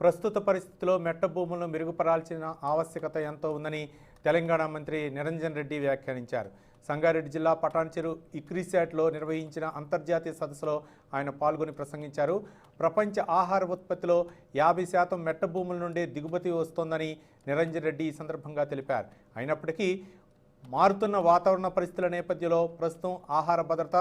ప్రస్తుత పరిస్థితిలో మెట్ట భూములను మెరుగుపరాల్సిన ఆవశ్యకత ఎంతో ఉందని తెలంగాణ మంత్రి నిరంజన్ రెడ్డి వ్యాఖ్యానించారు. సంగారెడ్డి జిల్లా పటాన్చెరు ఇక్రీశాట్లో నిర్వహించిన అంతర్జాతీయ సదస్సులో ఆయన పాల్గొని ప్రసంగించారు. ప్రపంచ ఆహార ఉత్పత్తిలో యాభై శాతం మెట్ట భూముల నుండే దిగుమతి వస్తోందని నిరంజన్ రెడ్డి ఈ సందర్భంగా తెలిపారు. అయినప్పటికీ మారుతున్న వాతావరణ పరిస్థితుల నేపథ్యంలో ప్రస్తుతం ఆహార భద్రత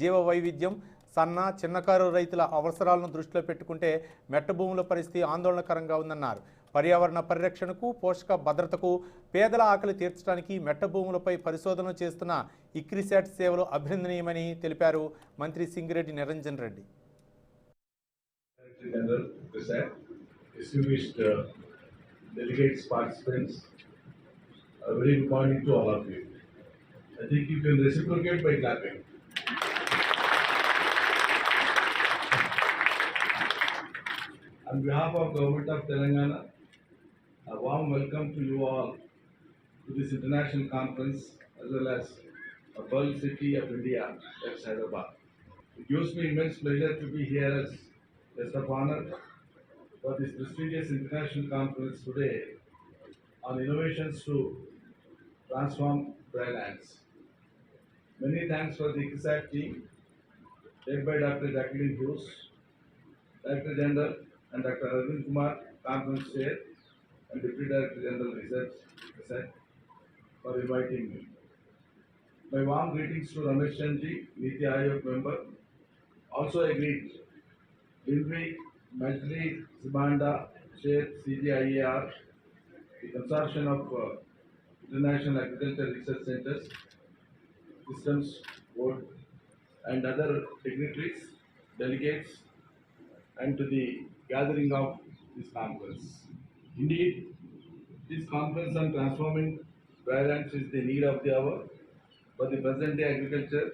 జీవ వైవిధ్యం సన్న చిన్నకారు రైతుల అవసరాలను దృష్టిలో పెట్టుకుంటే మెట్ట భూముల పరిస్థితి ఆందోళనకరంగా ఉందన్నారు పర్యావరణ పరిరక్షణకు పోషక భద్రతకు పేదల ఆకలి తీర్చడానికి మెట్ట భూములపై పరిశోధన చేస్తున్న ఇక్రిసాట్ సేవలు అభినందనీయమని తెలిపారు మంత్రి Singireddy Niranjan Reddy delegates, participants, a very to all of you. I think you can reciprocate by clapping. On behalf of Government of Telangana, a warm welcome to you all to this international conference as well as a pearl city of India, Hyderabad. It gives me immense pleasure to be here as guest of honor for this prestigious international conference today on innovations to transform dry. Many thanks for the ICSAT team, led by Dr. Jacqueline Hughes, Director General and Dr. Arvind Kumar, Conference Chair, and Deputy Director General Research, for inviting me. My warm greetings to Ramesh Chandji, Niti Aayog member. Also agreed, Lindsay, Majli, Zibanda, Chair, CGIAR, the consortium of uh, International Agricultural Research Centers, Systems Board, and other dignitaries, delegates, and to the gathering of this conference. Indeed, this conference on transforming drylands is the need of the hour for the present day agriculture